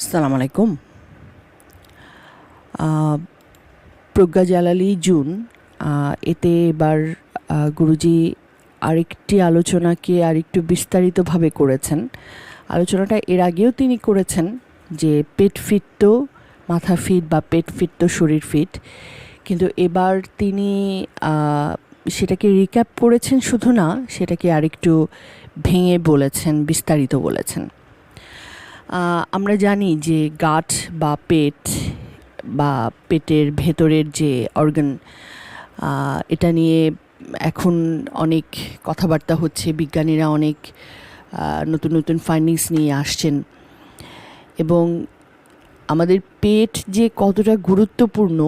আসসালামু আলাইকুম। প্রজ্ঞা জালালি জুন এতে এবার গুরুজি আরেকটি আলোচনাকে আরেকটু বিস্তারিতভাবে করেছেন। আলোচনাটা এর আগেও তিনি করেছেন যে পেট ফিট তো মাথা ফিট বা পেট ফিট তো শরীর ফিট। কিন্তু এবার তিনি সেটাকে রিক্যাপ করেছেন শুধু না, সেটাকে আরেকটু ভেঙে বলেছেন, বিস্তারিত বলেছেন। আমরা জানি যে গাট বা পেট বা পেটের ভেতরের যে অর্গান এটা নিয়ে এখন অনেক কথাবার্তা হচ্ছে, বিজ্ঞানীরা অনেক নতুন নতুন ফাইন্ডিংস নিয়ে আসছেন। এবং আমাদের পেট যে কতটা গুরুত্বপূর্ণ,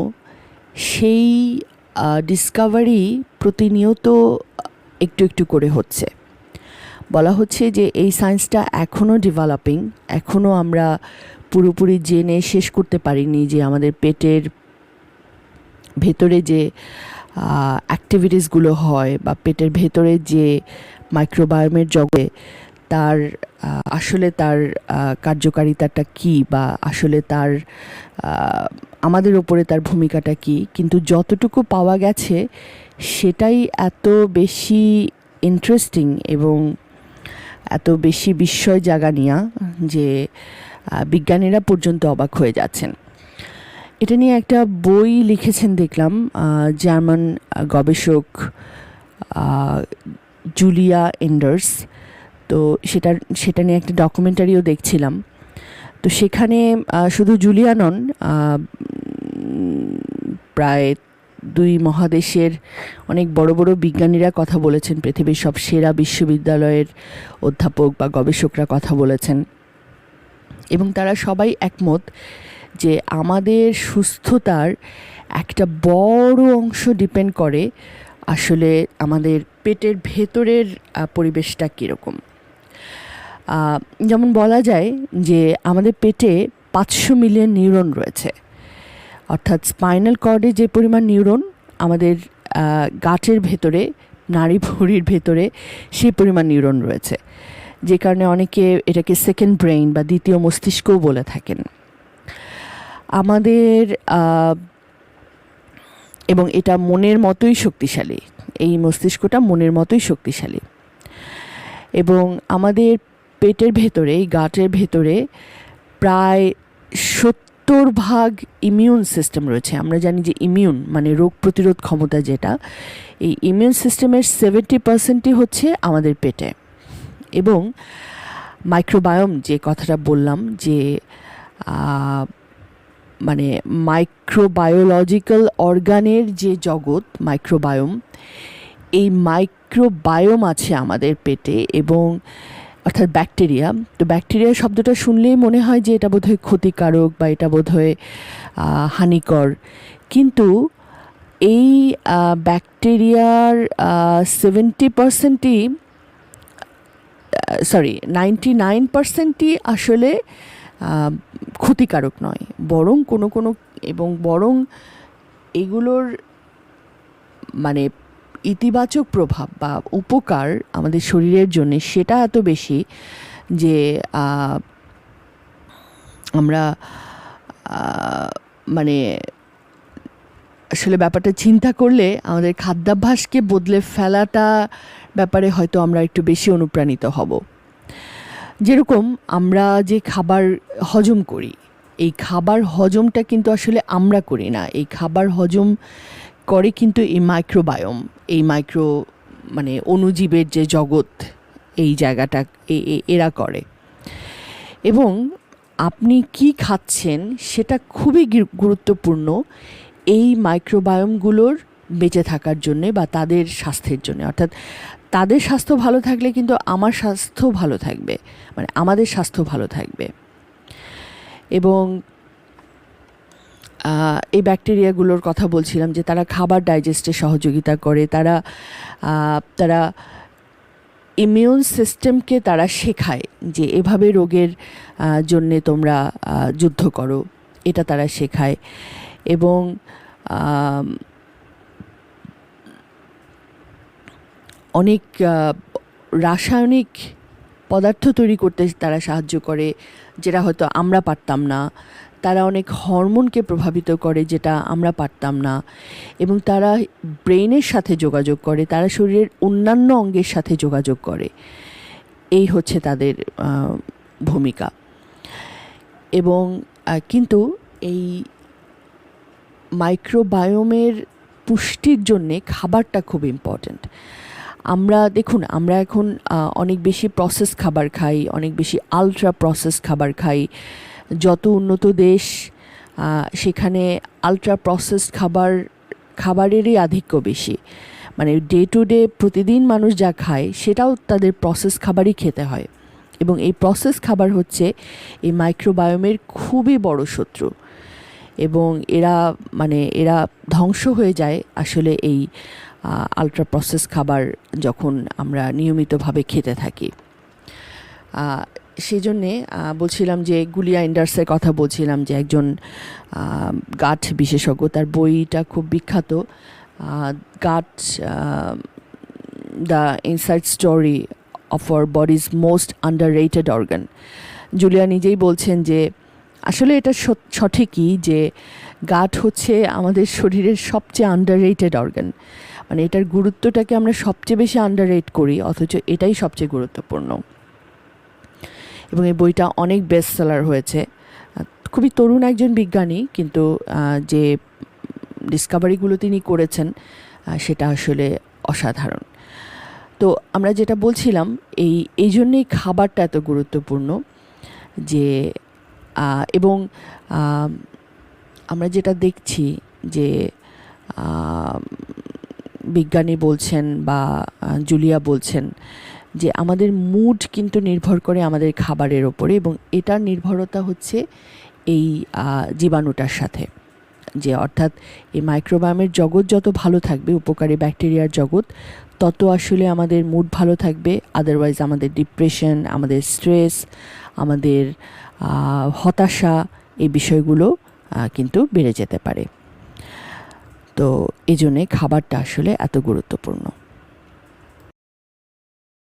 সেই ডিসকাভারি প্রতিনিয়ত একটু একটু করে হচ্ছে। বলা হচ্ছে যে এই সায়েন্সটা এখনও ডেভেলপিং এখনও আমরা পুরোপুরি জেনে শেষ করতে পারিনি যে আমাদের পেটের ভেতরে যে অ্যাক্টিভিটিসগুলো হয় বা পেটের ভেতরে যে মাইক্রোবায়োমের জগতে তার আসলে তার কার্যকারিতাটা কি বা আসলে তার আমাদের ওপরে তার ভূমিকাটা কি? কিন্তু যতটুকু পাওয়া গেছে সেটাই এত বেশি ইন্টারেস্টিং এবং এত বেশি বিস্ময় জাগা নিয়া যে বিজ্ঞানীরা পর্যন্ত অবাক হয়ে যাচ্ছেন। এটা নিয়ে একটা বই লিখেছেন দেখলাম জার্মান গবেষক জুলিয়া এন্ডার্স। তো সেটা সেটা নিয়ে একটা ডকুমেন্টারিও দেখছিলাম। তো সেখানে শুধু জুলিয়া নন প্রায় দুই মহাদেশের অনেক বড় বড় বিজ্ঞানীরা কথা বলেছেন, পৃথিবীর সব সেরা বিশ্ববিদ্যালয়ের অধ্যাপক বা গবেষকরা কথা বলেছেন। এবং তারা সবাই একমত যে আমাদের সুস্থতার একটা বড় অংশ ডিপেন্ড করে আসলে আমাদের পেটের ভেতরের পরিবেশটা কীরকম। যেমন বলা যায় যে আমাদের পেটে পাঁচশো মিলিয়ন নিউরন রয়েছে। অর্থাৎ স্পাইনাল কর্ডে যে পরিমাণ নিউরন আমাদের গাঁটের ভেতরে নাড়ি ভুঁড়ির ভেতরে সেই পরিমাণ নিউরন রয়েছে। যে কারণে অনেকে এটাকে সেকেন্ড ব্রেইন বা দ্বিতীয় মস্তিষ্কও বলে থাকেন। আমাদের এবং এটা মনের মতোই শক্তিশালী। এই মস্তিষ্কটা মনের মতোই শক্তিশালী। এবং আমাদের পেটের ভেতরে, এই গাটের ভেতরে প্রায় সত্তর ভাগ ইমিউন সিস্টেম রয়েছে। আমরা জানি যে ইমিউন মানে রোগ প্রতিরোধ ক্ষমতা যেটা, এই ইমিউন সিস্টেমের সেভেন্টি পার্সেন্টই হচ্ছে আমাদের পেটে। এবং মাইক্রোবায়োম যে কথাটা বললাম যে মানে মাইক্রোবায়োলজিক্যাল অর্গানের যে জগৎ মাইক্রোবায়োম এই মাইক্রোবায়োম আছে আমাদের পেটে এবং অর্থাৎ ব্যাকটেরিয়া। তো ব্যাকটেরিয়া শব্দটা শুনলেই মনে হয় যে এটা বোধহয় ক্ষতিকারক বা এটা বোধহয় হানিকর। কিন্তু এই ব্যাকটেরিয়ার সেভেন্টি পার্সেন্টই সরি নাইনটি নাইন পার্সেন্টই আসলে ক্ষতিকারক নয়। বরং কোনো কোনো এবং বরং এগুলোর মানে ইতিবাচক প্রভাব বা উপকার আমাদের শরীরের জন্য সেটা এত বেশি যে আমরা মানে আসলে ব্যাপারটা চিন্তা করলে আমাদের খাদ্যাভ্যাসকে বদলে ফেলাটা ব্যাপারে হয়তো আমরা একটু বেশি অনুপ্রাণিত হব। যেরকম আমরা যে খাবার হজম করি, এই খাবার হজমটা কিন্তু আসলে আমরা করি না। এই খাবার হজম করে কিন্তু এই মাইক্রোবায়োম এই মাইক্রো মানে অণুজীবের যে জগৎ, এই জায়গাটা এরা করে। এবং আপনি কি খাচ্ছেন সেটা খুবই গুরুত্বপূর্ণ এই মাইক্রোবায়োমগুলোর বেঁচে থাকার জন্যে বা তাদের স্বাস্থ্যের জন্য। অর্থাৎ তাদের স্বাস্থ্য ভালো থাকলে কিন্তু আমার স্বাস্থ্য ভালো থাকবে মানে আমাদের স্বাস্থ্য ভালো থাকবে। এবং এই ব্যাকটেরিয়াগুলোর কথা বলছিলাম যে তারা খাবার ডাইজেস্টে সহযোগিতা করে, তারা তারা ইমিউন সিস্টেমকে তারা শেখায় যে এভাবে রোগের জন্যে তোমরা যুদ্ধ করো, এটা তারা শেখায়। এবং অনেক রাসায়নিক পদার্থ তৈরি করতে তারা সাহায্য করে, যেটা হয়তো আমরা পারতাম না। তারা অনেক হরমোনকে প্রভাবিত করে যেটা আমরা পারতাম না। এবং তারা ব্রেনের সাথে যোগাযোগ করে, তারা শরীরের অন্যান্য অঙ্গের সাথে যোগাযোগ করে। এই হচ্ছে তাদের ভূমিকা। এবং কিন্তু এই মাইক্রোবায়োমের পুষ্টির জন্যে খাবারটা খুব ইম্পর্ট্যান্ট আমরা, দেখুন, আমরা এখন অনেক বেশি প্রসেস খাবার খাই, অনেক বেশি আলট্রা প্রসেস খাবার খাই। যত উন্নত দেশ সেখানে আলট্রা প্রসেস খাবার, খাবারেরই আধিক্য বেশি। মানে ডে টু ডে প্রতিদিন মানুষ যা খায়, সেটাও তাদের প্রসেস খাবারই খেতে হয়। এবং এই প্রসেস খাবার হচ্ছে এই মাইক্রোবায়োমের খুবই বড় শত্রু। এবং এরা মানে এরা ধ্বংস হয়ে যায় আসলে এই আলট্রা প্রসেস খাবার যখন আমরা নিয়মিতভাবে খেতে থাকি। সেজন্যে আহ, বলছিলাম যে গুলিয়া ইন্ডার্সের কথা বলছিলাম যে একজন গাঠ বিশেষজ্ঞ তার বইটা খুব বিখ্যাত। Gut the inside story of our bodies most underrated organ. Julia নিজেই বলছেন যে আসলে এটা সঠিকই যে গাঠ হচ্ছে আমাদের শরীরের সবচেয়ে আন্ডার রেটেড অর্গান। মানে এটার গুরুত্বটাকে আমরা সবচেয়ে বেশি আন্ডার রেট করি অথচ এটাই সবচেয়ে গুরুত্বপূর্ণ। এবং এই বইটা অনেক বেস্ট সেলার হয়েছে খুবই তরুণ একজন বিজ্ঞানী, কিন্তু যে ডিসকাভারিগুলো তিনি করেছেন সেটা আসলে অসাধারণ। তো আমরা যেটা বলছিলাম, এই এই জন্যেই খাবারটা এত গুরুত্বপূর্ণ যে এবং আমরা যেটা দেখছি যে বিজ্ঞানী বলছেন বা জুলিয়া বলছেন যে আমাদের মুড কিন্তু নির্ভর করে আমাদের খাবারের ওপরে এবং এটার নির্ভরতা হচ্ছে এই জীবাণুটার সাথে। যে অর্থাৎ এই মাইক্রোবায়োমের জগৎ যত ভালো থাকবে, উপকারী ব্যাকটেরিয়ার জগৎ, তত আসলে আমাদের মুড ভালো থাকবে। আদারওয়াইজ আমাদের ডিপ্রেশন আমাদের স্ট্রেস আমাদের হতাশা এই বিষয়গুলো কিন্তু বেড়ে যেতে পারে। তো এই জন্যে খাবারটা আসলে এত গুরুত্বপূর্ণ।